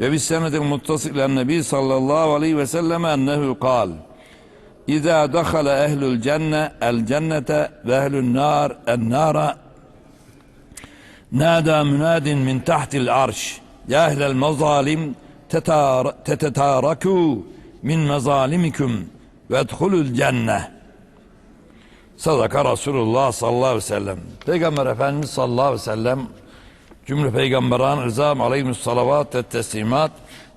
Ve bis senedil muttasilen nebi sallallahu aleyhi ve selleme ennehu kal. İza dakhala ehlul cenne el cennete ve ehlun nar en nara nada münadin min tahtil arş. Ya ehlel mazalim tetetaraku min mazalimikum ve edhulul cenne. Sadaka Resulullah sallallahu aleyhi ve sellem. Peygamber efendimiz sallallahu aleyhi ve sellem Cümle peygamberan rızam aleyhimüs salavat ve teslimat.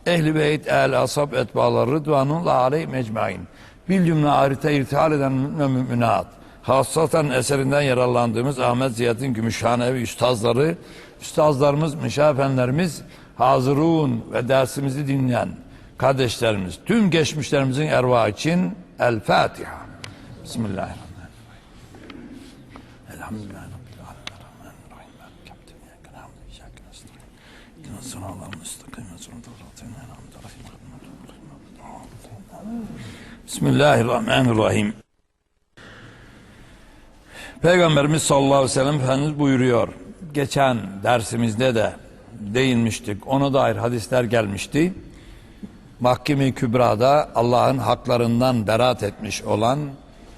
Ehli beyt, el asab etbaları rıdvanullah aleyh mecmain. Bir cümle arite irtihal eden ve müminat. Hasaten eserinden yararlandığımız Ahmet Ziyad'ın Gümüşhanevi üstazları, üstazlarımız, müşafenlerimiz, hazırun ve dersimizi dinleyen kardeşlerimiz, tüm geçmişlerimizin erva için El Fatiha. Bismillahirrahmanirrahim. Elhamdülillah. Bismillahirrahmanirrahim. Peygamberimiz sallallahu aleyhi ve sellem Efendimiz buyuruyor. Geçen dersimizde de değinmiştik. Ona dair hadisler gelmişti. Mahkeme-i Kübra'da Allah'ın haklarından beraat etmiş olan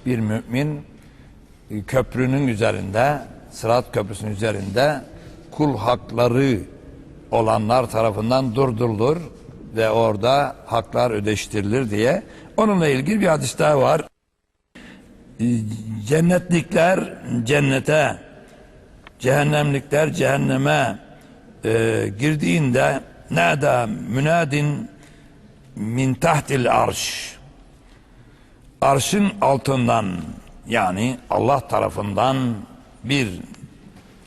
bir mümin köprünün üzerinde, Sırat Köprüsü'nün üzerinde kul hakları olanlar tarafından durdurulur ve orada haklar ödeştirilir diye. Onunla ilgili bir hadis daha var. Ee, Cennetlikler cennete, cehennemlikler cehenneme e, girdiğinde nada münadin min tahtil arş arşın altından yani Allah tarafından bir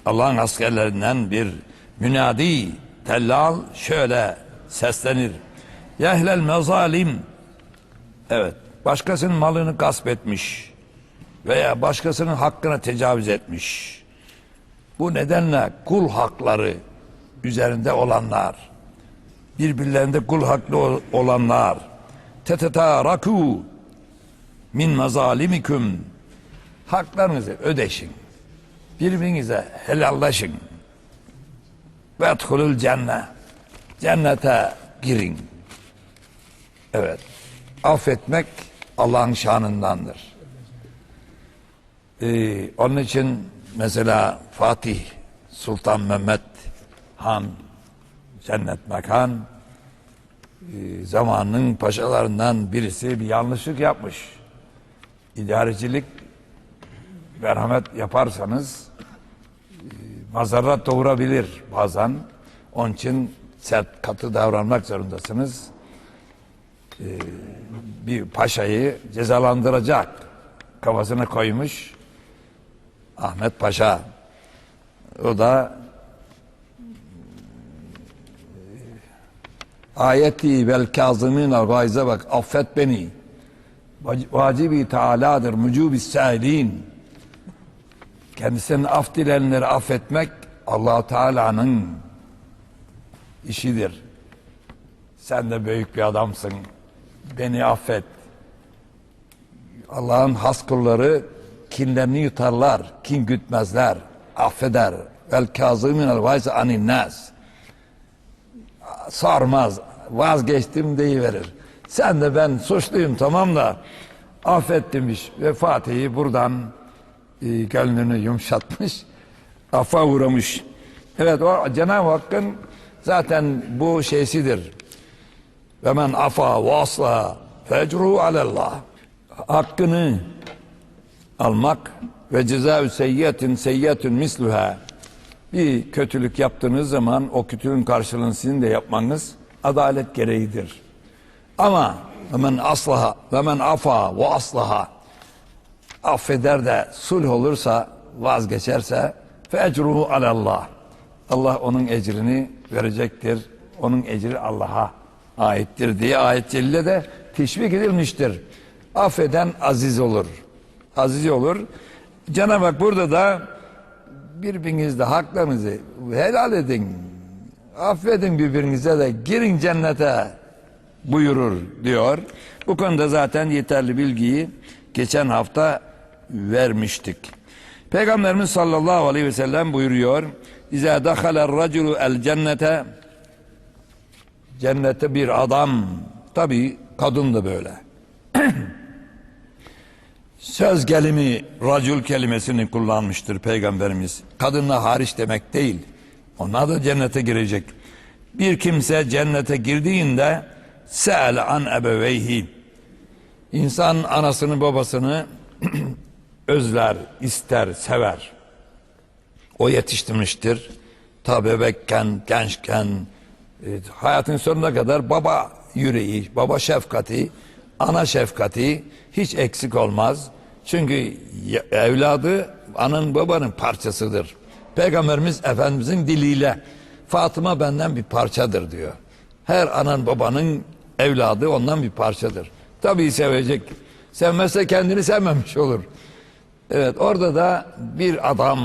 Allah'ın askerlerinden bir münadi tellal şöyle seslenir. Yehlel mezalim evet başkasının malını gasp etmiş veya başkasının hakkına tecavüz etmiş. Bu nedenle kul hakları üzerinde olanlar birbirlerinde kul haklı ol- olanlar tetetaraku min mazalimikum haklarınızı ödeşin. Birbirinize helallaşın. Ve cennet. Cennete girin. Evet. Affetmek Allah'ın şanındandır. Ee, onun için mesela Fatih Sultan Mehmet Han cennet mekan e, zamanının paşalarından birisi bir yanlışlık yapmış. İdarecilik merhamet yaparsanız e, mazarrat doğurabilir bazen. Onun için sert katı davranmak zorundasınız. E, bir paşayı cezalandıracak kafasına koymuş Ahmet Paşa. O da e, ayeti vel kazımîn gayze bak affet beni Vac- vacibi Teala'dır mucubi sâilin kendisinin af dilenleri affetmek allah Teala'nın işidir. Sen de büyük bir adamsın. Beni affet. Allah'ın has kulları kinlerini yutarlar, kin gütmezler, affeder. Vel kazımînel gayze anin nas. Sarmaz, vazgeçtim deyiverir. Sen de ben suçluyum tamam da affet demiş ve Fatih'i buradan e, gönlünü yumuşatmış, affa uğramış. Evet o Cenab-ı Hakk'ın zaten bu şeysidir. Ve men afa ve asla fecruhu alallah. Hakkını almak ve cezâ-ü seyyiyetin seyyiyetün misluha. Bir kötülük yaptığınız zaman o kötülüğün karşılığını sizin de yapmanız adalet gereğidir. Ama hemen aslaha ve men afa ve aslaha affeder de sulh olursa vazgeçerse fe ecruhu alallah. Allah onun ecrini verecektir. Onun ecri Allah'a aittir diye ayet celile de teşvik edilmiştir. Affeden aziz olur. Aziz olur. Cenab-ı Hak burada da birbirinizde haklarınızı helal edin. Affedin birbirinize de girin cennete buyurur diyor. Bu konuda zaten yeterli bilgiyi geçen hafta vermiştik. Peygamberimiz sallallahu aleyhi ve sellem buyuruyor. İza dakhalar raculu el cennete cennete bir adam tabi kadın da böyle. Söz gelimi racul kelimesini kullanmıştır peygamberimiz. Kadınla hariç demek değil. Onlar da cennete girecek. Bir kimse cennete girdiğinde se'el an ebeveyhi. İnsan anasını babasını özler, ister, sever. O yetiştirmiştir. Ta bebekken, gençken, e, hayatın sonuna kadar baba yüreği, baba şefkati, ana şefkati hiç eksik olmaz. Çünkü evladı anın babanın parçasıdır. Peygamberimiz Efendimizin diliyle Fatıma benden bir parçadır diyor. Her anan babanın evladı ondan bir parçadır. Tabii sevecek. Sevmezse kendini sevmemiş olur. Evet orada da bir adam,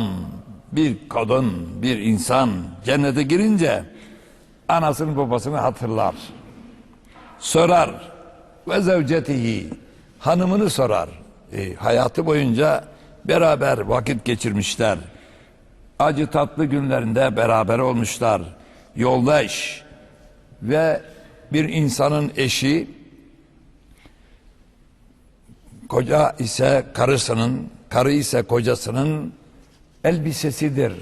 bir kadın, bir insan cennete girince anasını babasını hatırlar. Sorar ve zevcetihi hanımını sorar. E, hayatı boyunca beraber vakit geçirmişler. Acı tatlı günlerinde beraber olmuşlar. Yoldaş ve bir insanın eşi Koca ise karısının, karı ise kocasının elbisesidir.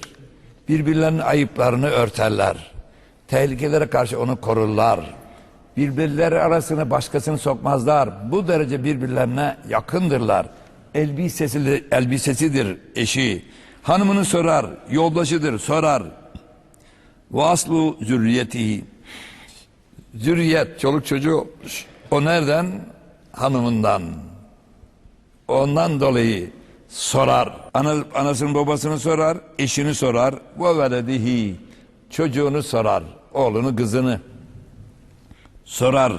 Birbirlerinin ayıplarını örterler. Tehlikelere karşı onu korurlar. Birbirleri arasına başkasını sokmazlar. Bu derece birbirlerine yakındırlar. Elbisesi, elbisesidir eşi. Hanımını sorar, yoldaşıdır, sorar. Vaslu zürriyeti. Zürriyet, çoluk çocuğu. O nereden? Hanımından. Ondan dolayı sorar. Ana, anasının babasını sorar, eşini sorar. Ve veledihi. Çocuğunu sorar. Oğlunu, kızını. Sorar.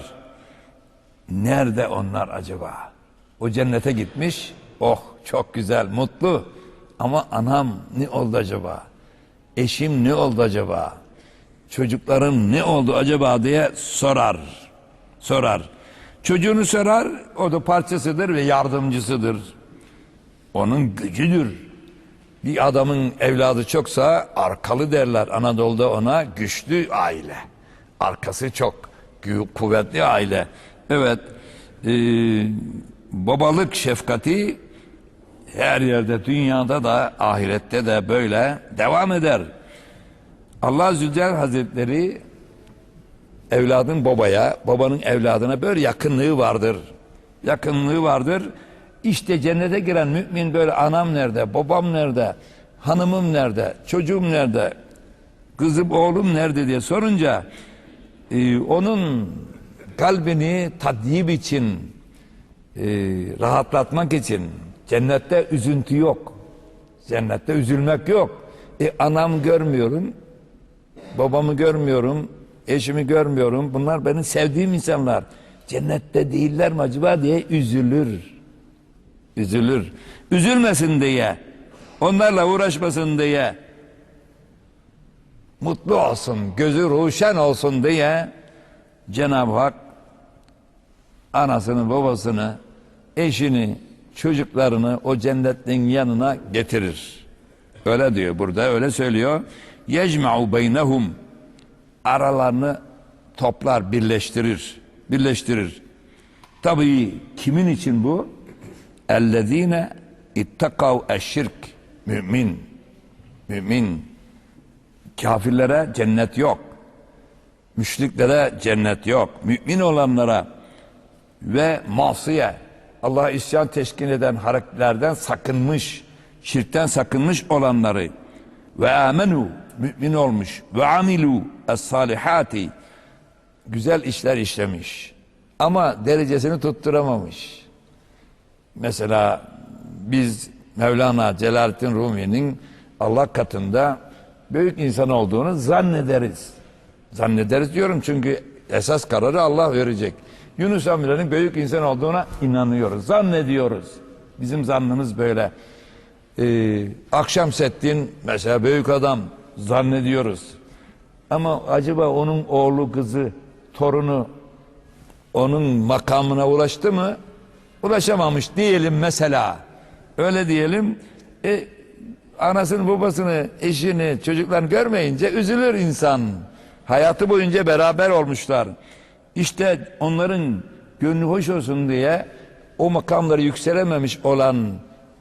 Nerede onlar acaba? O cennete gitmiş. Oh çok güzel, mutlu. Ama anam ne oldu acaba? Eşim ne oldu acaba? Çocuklarım ne oldu acaba diye sorar. Sorar. Çocuğunu sorar, o da parçasıdır ve yardımcısıdır. Onun gücüdür. Bir adamın evladı çoksa arkalı derler. Anadolu'da ona güçlü aile. Arkası çok kuvvetli aile. Evet, e, babalık şefkati her yerde dünyada da ahirette de böyle devam eder. Allah Zülcelal Hazretleri evladın babaya, babanın evladına böyle yakınlığı vardır. Yakınlığı vardır. İşte cennete giren mümin böyle anam nerede, babam nerede, hanımım nerede, çocuğum nerede, kızım oğlum nerede diye sorunca e, onun kalbini tadyip için, e, rahatlatmak için cennette üzüntü yok. Cennette üzülmek yok. E, anam görmüyorum, babamı görmüyorum, eşimi görmüyorum. Bunlar benim sevdiğim insanlar. Cennette değiller mi acaba diye üzülür. Üzülür. Üzülmesin diye, onlarla uğraşmasın diye, mutlu olsun, gözü ruşen olsun diye Cenab-ı Hak anasını, babasını, eşini, çocuklarını o cennetin yanına getirir. Öyle diyor burada, öyle söylüyor. Yecma'u beynehum aralarını toplar, birleştirir. Birleştirir. Tabii kimin için bu? Ellezine ittakav eşşirk. Mümin. Mümin. Kafirlere cennet yok. Müşriklere cennet yok. Mümin olanlara ve masiye Allah'a isyan teşkil eden hareketlerden sakınmış, şirkten sakınmış olanları ve amenu mümin olmuş ve amilu es-salihati güzel işler işlemiş ama derecesini tutturamamış. Mesela biz Mevlana Celaleddin Rumi'nin Allah katında büyük insan olduğunu zannederiz. Zannederiz diyorum çünkü esas kararı Allah verecek. Yunus Emre'nin büyük insan olduğuna inanıyoruz, zannediyoruz. Bizim zannımız böyle. Ee, Akşamseddin mesela büyük adam zannediyoruz. Ama acaba onun oğlu, kızı, torunu onun makamına ulaştı mı? Ulaşamamış diyelim mesela. Öyle diyelim. E, anasını, babasını, eşini, çocuklarını görmeyince üzülür insan. Hayatı boyunca beraber olmuşlar. İşte onların gönlü hoş olsun diye o makamları yükselememiş olan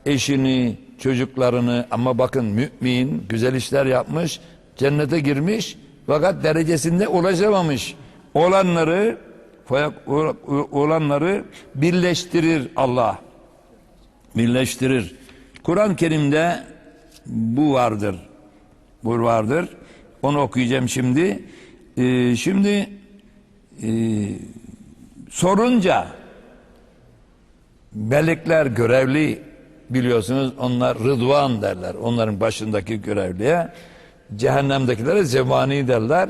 eşini, çocuklarını ama bakın mümin güzel işler yapmış, cennete girmiş fakat derecesinde ulaşamamış olanları olanları birleştirir Allah. Birleştirir. Kur'an-ı Kerim'de bu vardır. Bu vardır. Onu okuyacağım şimdi. Ee, şimdi e, sorunca melekler görevli biliyorsunuz onlar rıdvan derler. Onların başındaki görevliye cehennemdekilere zebani derler.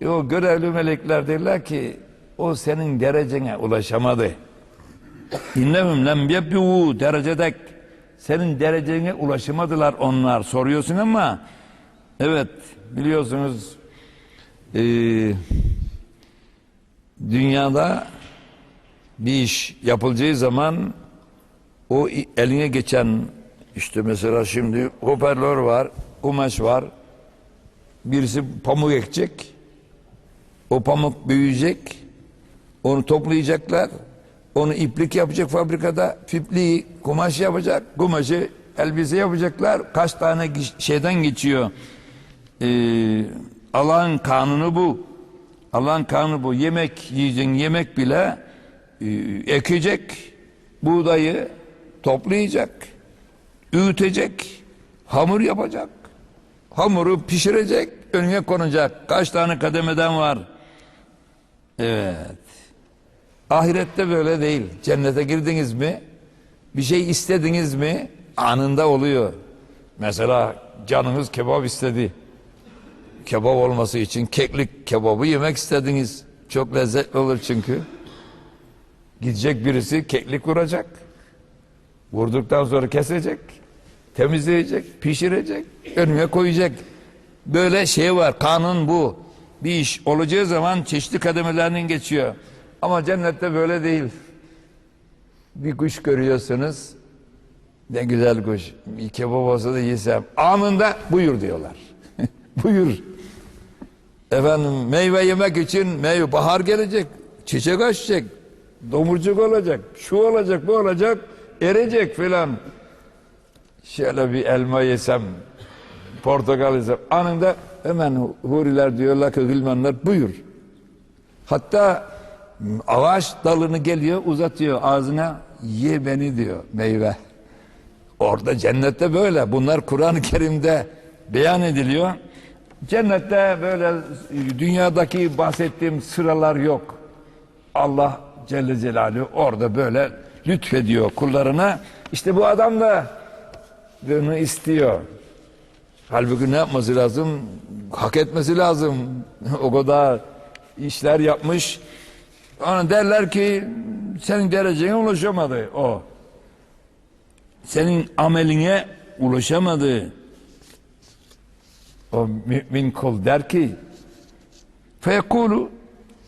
E, o görevli melekler derler ki o senin derecene ulaşamadı. İnnehum lem yebyu derecedek senin derecene ulaşamadılar onlar soruyorsun ama evet biliyorsunuz e, dünyada bir iş yapılacağı zaman o eline geçen işte mesela şimdi hoparlör var, kumaş var. Birisi pamuk ekecek. O pamuk büyüyecek. Onu toplayacaklar. Onu iplik yapacak fabrikada. Fipliği kumaş yapacak. Kumaşı elbise yapacaklar. Kaç tane şeyden geçiyor. Ee, Allah'ın kanunu bu. Allah'ın kanunu bu. Yemek yiyeceksin. Yemek bile e, ekecek. Buğdayı toplayacak. Öğütecek. Hamur yapacak. Hamuru pişirecek. Önüne konacak. Kaç tane kademeden var. Evet. Ahirette böyle değil. Cennete girdiniz mi? Bir şey istediniz mi? Anında oluyor. Mesela canınız kebap istedi. Kebap olması için keklik kebabı yemek istediniz. Çok lezzetli olur çünkü. Gidecek birisi keklik vuracak. Vurduktan sonra kesecek. Temizleyecek, pişirecek, önüne koyacak. Böyle şey var, kanun bu. Bir iş olacağı zaman çeşitli kademelerden geçiyor. Ama cennette böyle değil. Bir kuş görüyorsunuz. Ne güzel kuş. Bir kebap olsa da yesem. Anında buyur diyorlar. buyur. Efendim meyve yemek için meyve bahar gelecek. Çiçek açacak. Domurcuk olacak. Şu olacak bu olacak. Erecek filan. Şöyle bir elma yesem. Portakal yesem. Anında hemen huriler diyorlar ki gılmanlar buyur. Hatta ağaç dalını geliyor uzatıyor ağzına ye beni diyor meyve. Orada cennette böyle. Bunlar Kur'an-ı Kerim'de beyan ediliyor. Cennette böyle dünyadaki bahsettiğim sıralar yok. Allah Celle Celaluhu orada böyle lütfediyor kullarına. İşte bu adam da bunu istiyor. Halbuki ne yapması lazım? Hak etmesi lazım. o kadar işler yapmış. Ona derler ki senin derecene ulaşamadı o. Senin ameline ulaşamadı. O mümin kul der ki fekulu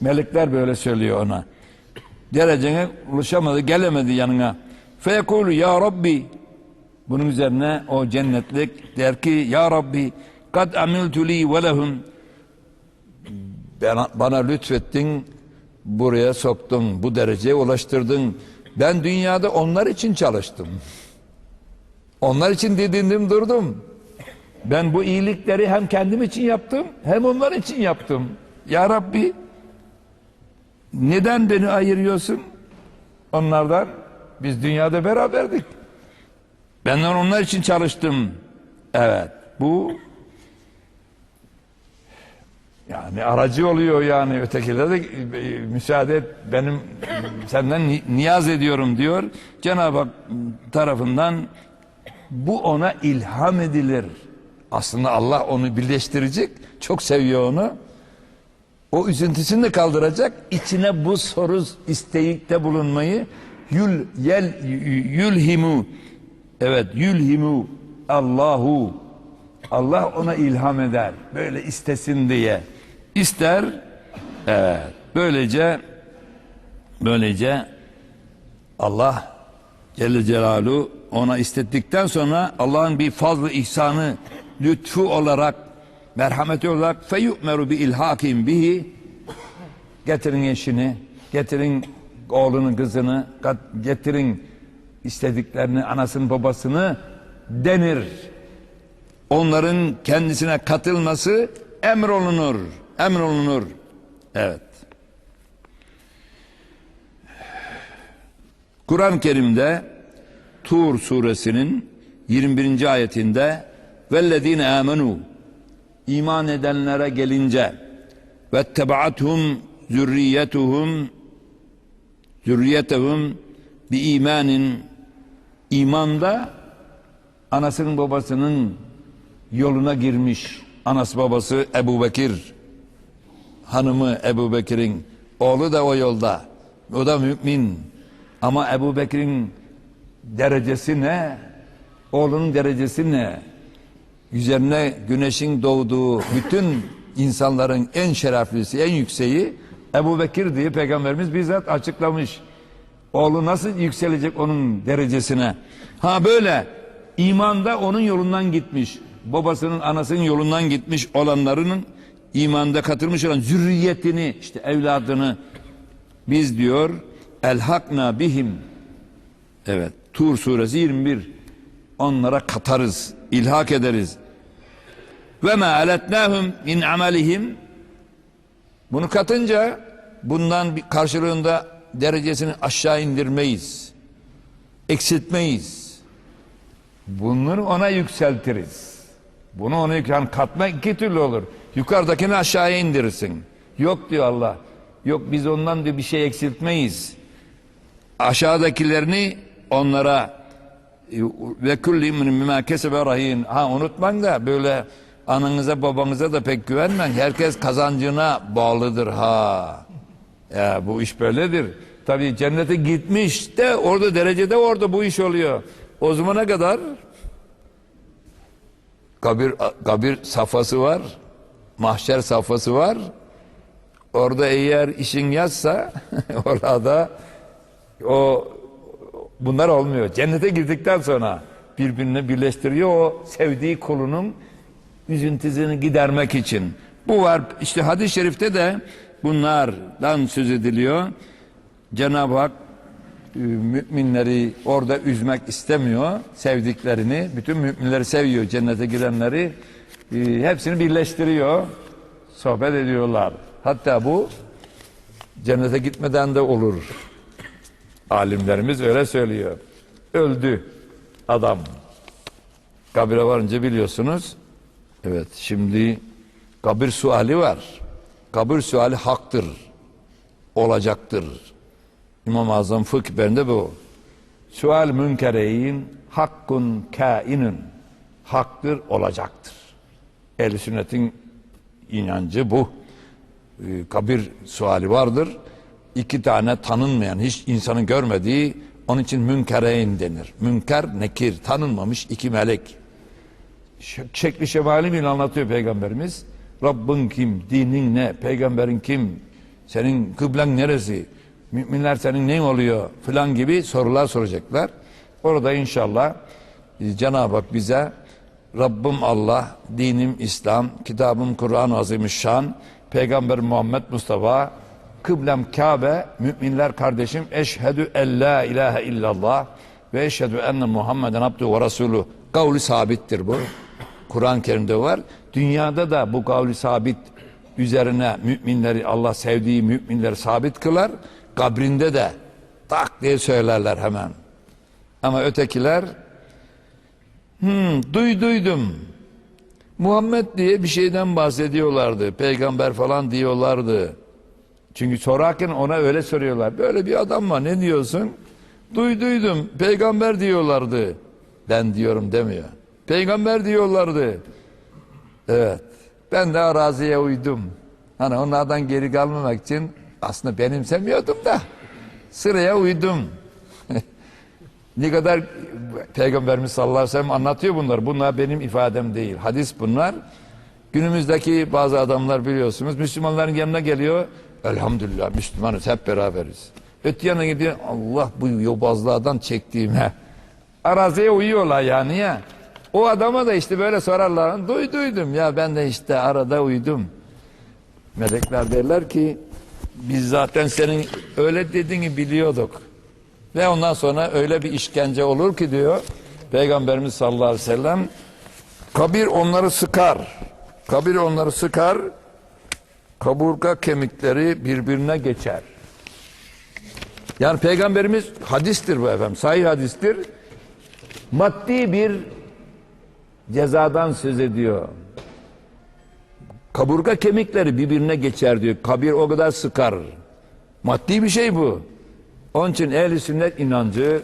melekler böyle söylüyor ona. Derecene ulaşamadı, gelemedi yanına. Fekulu ya Rabbi bunun üzerine o cennetlik der ki ya Rabbi kad amiltu li ve lehum bana, bana lütfettin buraya soktun bu dereceye ulaştırdın ben dünyada onlar için çalıştım onlar için didindim durdum ben bu iyilikleri hem kendim için yaptım hem onlar için yaptım ya Rabbi neden beni ayırıyorsun onlardan. Biz dünyada beraberdik. Ben de onlar için çalıştım. Evet. Bu yani aracı oluyor yani ötekiler de e, müsaade et benim senden ni- niyaz ediyorum diyor. Cenab-ı Hak tarafından bu ona ilham edilir. Aslında Allah onu birleştirecek. Çok seviyor onu. O üzüntüsünü de kaldıracak. İçine bu soru isteyikte bulunmayı yül yel yülhimu evet yülhimu Allahu Allah ona ilham eder. Böyle istesin diye. İster. Evet. Böylece böylece Allah Celle Celaluhu ona istettikten sonra Allah'ın bir fazlı ihsanı lütfu olarak merhameti olarak feyu'meru bi ilhakim bihi getirin eşini getirin oğlunu kızını getirin istediklerini anasını babasını denir onların kendisine katılması emrolunur emrolunur. Evet. Kur'an-ı Kerim'de Tur suresinin 21. ayetinde vellezine amenu iman edenlere gelince ve tebaatuhum zürriyetuhum zürriyetehum bi imanin. İmanda anasının babasının yoluna girmiş. Anası babası Ebu Bekir hanımı Ebu Bekir'in oğlu da o yolda. O da mümin. Ama Ebu Bekir'in derecesi ne? Oğlunun derecesi ne? Üzerine güneşin doğduğu bütün insanların en şereflisi en yükseği Ebu Bekir diye peygamberimiz bizzat açıklamış. Oğlu nasıl yükselecek onun derecesine? Ha böyle. İmanda onun yolundan gitmiş. Babasının anasının yolundan gitmiş olanlarının imanda katılmış olan zürriyetini işte evladını biz diyor elhakna bihim. Evet Tur suresi 21 onlara katarız ilhak ederiz. Ve ma aletnahum min amelihim bunu katınca bundan bir karşılığında derecesini aşağı indirmeyiz eksiltmeyiz. Bunları ona yükseltiriz. Bunu ona yük- yani katma iki türlü olur yukarıdakini aşağıya indirirsin yok diyor Allah yok biz ondan diyor bir şey eksiltmeyiz aşağıdakilerini onlara ve kulli imrin bima kesebe rahin. Ha unutmayın da böyle ananıza babanıza da pek güvenmeyin. Herkes kazancına bağlıdır ha. Ya bu iş böyledir. Tabii cennete gitmiş de orada derecede orada bu iş oluyor. O zamana kadar kabir kabir safhası var. Mahşer safhası var. Orada eğer işin yazsa orada o bunlar olmuyor. Cennete girdikten sonra birbirine birleştiriyor o sevdiği kulunun üzüntüsünü gidermek için. Bu var işte hadis-i şerifte de bunlardan söz ediliyor. Cenab-ı Hak e, müminleri orada üzmek istemiyor. Sevdiklerini, bütün müminleri seviyor cennete girenleri. E, Hepsini birleştiriyor. Sohbet ediyorlar. Hatta bu cennete gitmeden de olur. Alimlerimiz öyle söylüyor. Öldü adam. Kabire varınca biliyorsunuz. Evet şimdi kabir suali var. Kabir suali haktır. Olacaktır. İmam-ı Azam fıkh bu. Sual münkereyn hakkun kainun. Haktır, olacaktır. Ehl-i sünnetin inancı bu. Ee, kabir suali vardır. İki tane tanınmayan, hiç insanın görmediği, onun için münkereyn denir. Münker, nekir, tanınmamış iki melek. Şekli şemali bile anlatıyor Peygamberimiz. Rabbin kim, dinin ne, peygamberin kim, senin kıblen neresi, müminler senin neyin oluyor filan gibi sorular soracaklar. Orada inşallah e, Cenab-ı Hak bize Rabbim Allah, dinim İslam, kitabım Kur'an-ı Azimüşşan, Peygamber Muhammed Mustafa, kıblem Kabe, müminler kardeşim, eşhedü en la ilahe illallah ve eşhedü enne Muhammeden abdü ve resulü. Kavli sabittir bu. Kur'an-ı Kerim'de var. Dünyada da bu kavli sabit üzerine müminleri Allah sevdiği müminleri sabit kılar. Kabrinde de tak diye söylerler hemen. Ama ötekiler hmm, duyduydum. Muhammed diye bir şeyden bahsediyorlardı. Peygamber falan diyorlardı. Çünkü sorarken ona öyle soruyorlar. Böyle bir adam var ne diyorsun? Duyduydum. Peygamber diyorlardı. Ben diyorum demiyor. Peygamber diyorlardı. Evet. Ben de araziye uydum. Hani onlardan geri kalmamak için aslında benimsemiyordum da sıraya uydum. Ne kadar Peygamberimiz sallallahu aleyhi ve sellem anlatıyor bunlar. Bunlar benim ifadem değil. Hadis bunlar. Günümüzdeki bazı adamlar biliyorsunuz Müslümanların yanına geliyor. Elhamdülillah Müslümanız hep beraberiz. Öte yana gidiyor Allah bu yobazlardan çektiğime. Araziye uyuyorlar yani ya. O adama da işte böyle sorarlar. Duyduydum ya ben de işte arada uydum. Melekler derler ki biz zaten senin öyle dediğini biliyorduk. Ve ondan sonra öyle bir işkence olur ki diyor Peygamberimiz sallallahu aleyhi ve sellem kabir onları sıkar. Kabir onları sıkar. Kaburga kemikleri birbirine geçer. Yani Peygamberimiz hadistir bu efendim. Sahih hadistir. Maddi bir cezadan söz ediyor. Kaburga kemikleri birbirine geçer diyor. Kabir o kadar sıkar. Maddi bir şey bu. Onun için ehli sünnet inancı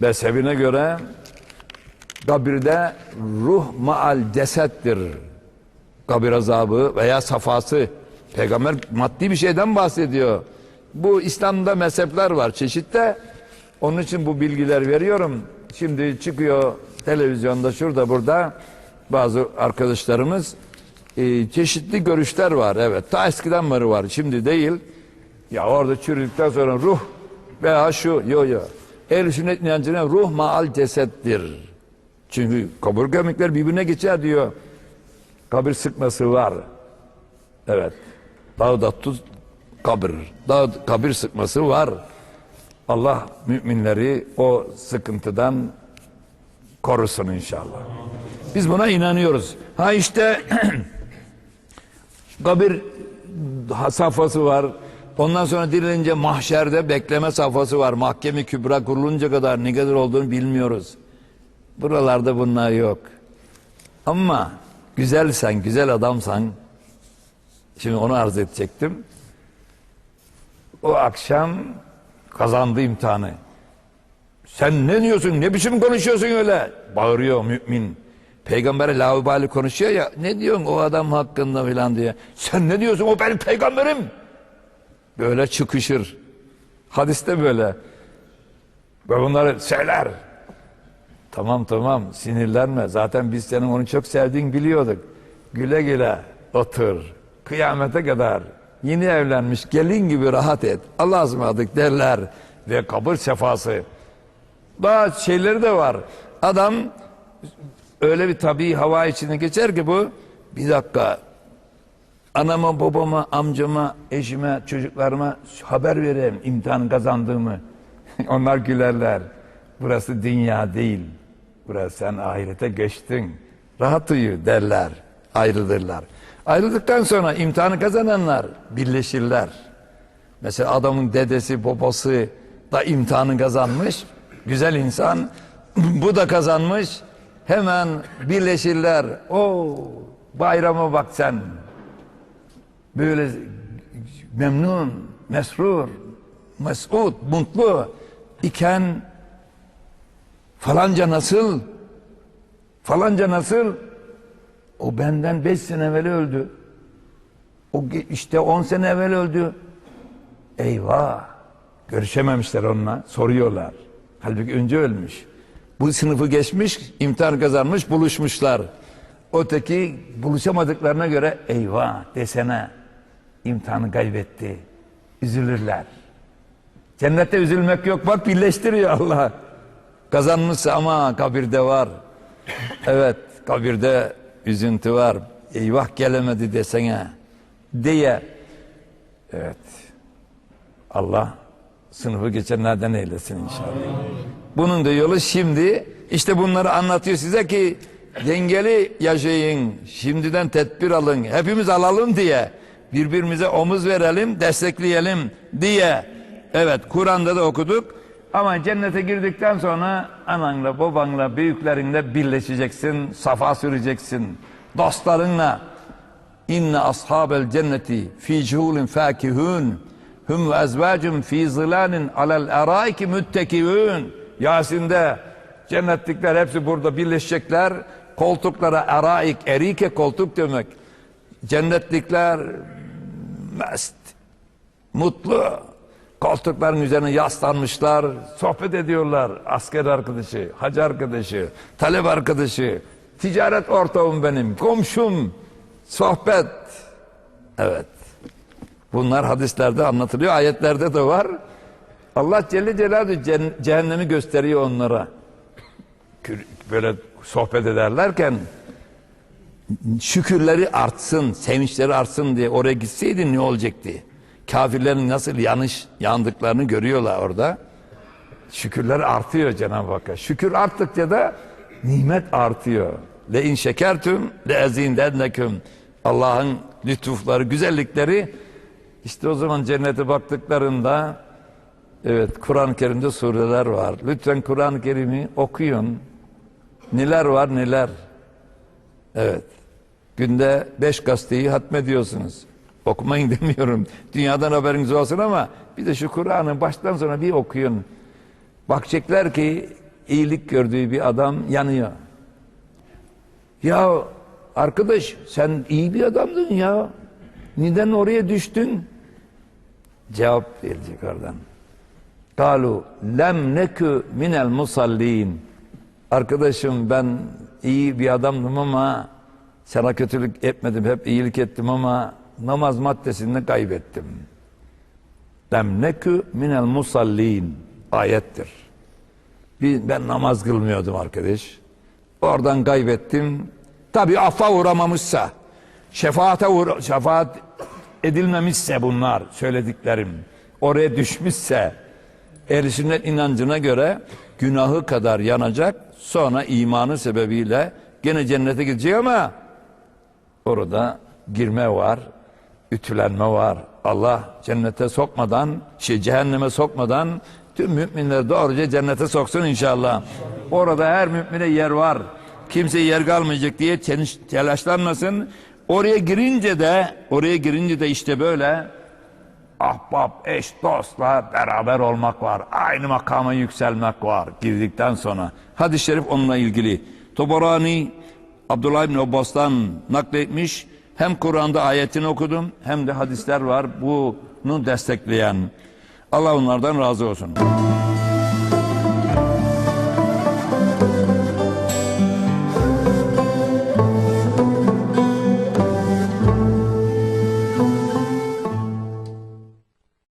mezhebine göre kabirde ruh maal cesettir. Kabir azabı veya safası. Peygamber maddi bir şeyden bahsediyor. Bu İslam'da mezhepler var çeşitte. Onun için bu bilgiler veriyorum. Şimdi çıkıyor televizyonda şurada burada bazı arkadaşlarımız e, çeşitli görüşler var. Evet ta eskiden beri var şimdi değil. Ya orada çürüdükten sonra ruh veya şu yo yo. Ehl-i sünnet inancına ruh maal cesettir. Çünkü kaburga kemikler birbirine geçer diyor. Kabir sıkması var. Evet. Dağda tuz kabir. Dağ, kabir sıkması var. Allah müminleri o sıkıntıdan korusun inşallah. Biz buna inanıyoruz. Ha işte kabir safhası var. Ondan sonra dirilince mahşerde bekleme safhası var. Mahkeme kübra kurulunca kadar ne kadar olduğunu bilmiyoruz. Buralarda bunlar yok. Ama güzelsen, güzel adamsan şimdi onu arz edecektim. O akşam kazandı imtihanı. Sen ne diyorsun? Ne biçim konuşuyorsun öyle? Bağırıyor mümin. Peygamber'e laubali konuşuyor ya. Ne diyorsun o adam hakkında filan diye. Sen ne diyorsun? O benim peygamberim. Böyle çıkışır. Hadiste böyle. Ve bunları söyler. Tamam tamam sinirlenme. Zaten biz senin onu çok sevdiğini biliyorduk. Güle güle otur. Kıyamete kadar yeni evlenmiş gelin gibi rahat et. Allah'a ısmarladık derler. Ve kabir sefası. Bazı şeyleri de var. Adam öyle bir tabii hava içine geçer ki bu bir dakika anama babama amcama eşime çocuklarıma haber vereyim imtihan kazandığımı. Onlar gülerler. Burası dünya değil. Burası sen ahirete geçtin. Rahat uyu derler ayrılırlar. Ayrıldıktan sonra imtihanı kazananlar birleşirler. Mesela adamın dedesi babası da imtihanı kazanmış. Güzel insan bu da kazanmış. Hemen birleşirler. O bayrama bak sen böyle memnun, mesrur, mesut, mutlu iken falanca nasıl? Falanca nasıl? O benden beş sene evvel öldü. O işte on sene evvel öldü. Eyvah! Görüşememişler onunla. Soruyorlar. Halbuki önce ölmüş. Bu sınıfı geçmiş, imtihan kazanmış, buluşmuşlar. Öteki buluşamadıklarına göre eyvah desene imtihanı kaybetti. Üzülürler. Cennette üzülmek yok bak birleştiriyor Allah. Kazanmışsa ama kabirde var. Evet kabirde üzüntü var. Eyvah gelemedi desene diye. Evet. Allah sınıfı geçenlerden eylesin inşallah. Bunun da yolu şimdi işte bunları anlatıyor size ki dengeli yaşayın. Şimdiden tedbir alın. Hepimiz alalım diye. Birbirimize omuz verelim, destekleyelim diye. Evet Kur'an'da da okuduk. Ama cennete girdikten sonra ananla, babanla, büyüklerinle birleşeceksin, safa süreceksin. Dostlarınla inne ashabel cenneti fi cuhulin fakihun hum ve ezvacum fi zilalin alel eraiki müttekiun. Yasin'de cennetlikler hepsi burada birleşecekler. Koltuklara eraik, erike koltuk demek. Cennetlikler mest, mutlu. Koltukların üzerine yaslanmışlar, sohbet ediyorlar. Asker arkadaşı, hacı arkadaşı, talep arkadaşı, ticaret ortağım benim, komşum, sohbet. Evet. Bunlar hadislerde anlatılıyor, ayetlerde de var. Allah Celle Celaluhu cehennemi gösteriyor onlara. Böyle sohbet ederlerken şükürleri artsın, sevinçleri artsın diye oraya gitseydin ne olacaktı? Kafirlerin nasıl yanış yandıklarını görüyorlar orada. Şükürler artıyor Cenab-ı Hakk'a. Şükür arttıkça da nimet artıyor. Le in şekertüm le ezindenneküm. Allah'ın lütufları, güzellikleri işte o zaman cennete baktıklarında evet Kur'an-ı Kerim'de sureler var. Lütfen Kur'an-ı Kerim'i okuyun. Neler var neler. Evet. Günde beş gazeteyi hatmediyorsunuz. Okumayın demiyorum. Dünyadan haberiniz olsun ama bir de şu Kur'an'ı baştan sona bir okuyun. Bakacaklar ki iyilik gördüğü bir adam yanıyor. Ya arkadaş sen iyi bir adamdın ya. Neden oraya düştün? Cevap verecek oradan. Kalu lem nekü minel musallin. Arkadaşım ben iyi bir adamdım ama sana kötülük etmedim. Hep iyilik ettim ama namaz maddesini kaybettim. Lem nekü minel musallin. Ayettir. Ben namaz kılmıyordum arkadaş. Oradan kaybettim. Tabi affa uğramamışsa, şefaate uğra şefaat edilmemişse bunlar söylediklerim, oraya düşmüşse, ehl sünnet inancına göre günahı kadar yanacak, sonra imanı sebebiyle gene cennete gidecek ama orada girme var, ütülenme var. Allah cennete sokmadan, şey cehenneme sokmadan tüm müminleri doğruca cennete soksun inşallah. Orada her mümine yer var. Kimse yer kalmayacak diye telaşlanmasın. Oraya girince de, oraya girince de işte böyle ahbap, eş, dostla beraber olmak var. Aynı makama yükselmek var girdikten sonra. Hadis-i şerif onunla ilgili. Toborani Abdullah İbni Abbas'tan nakletmiş. Hem Kur'an'da ayetini okudum hem de hadisler var bunu destekleyen. Allah onlardan razı olsun.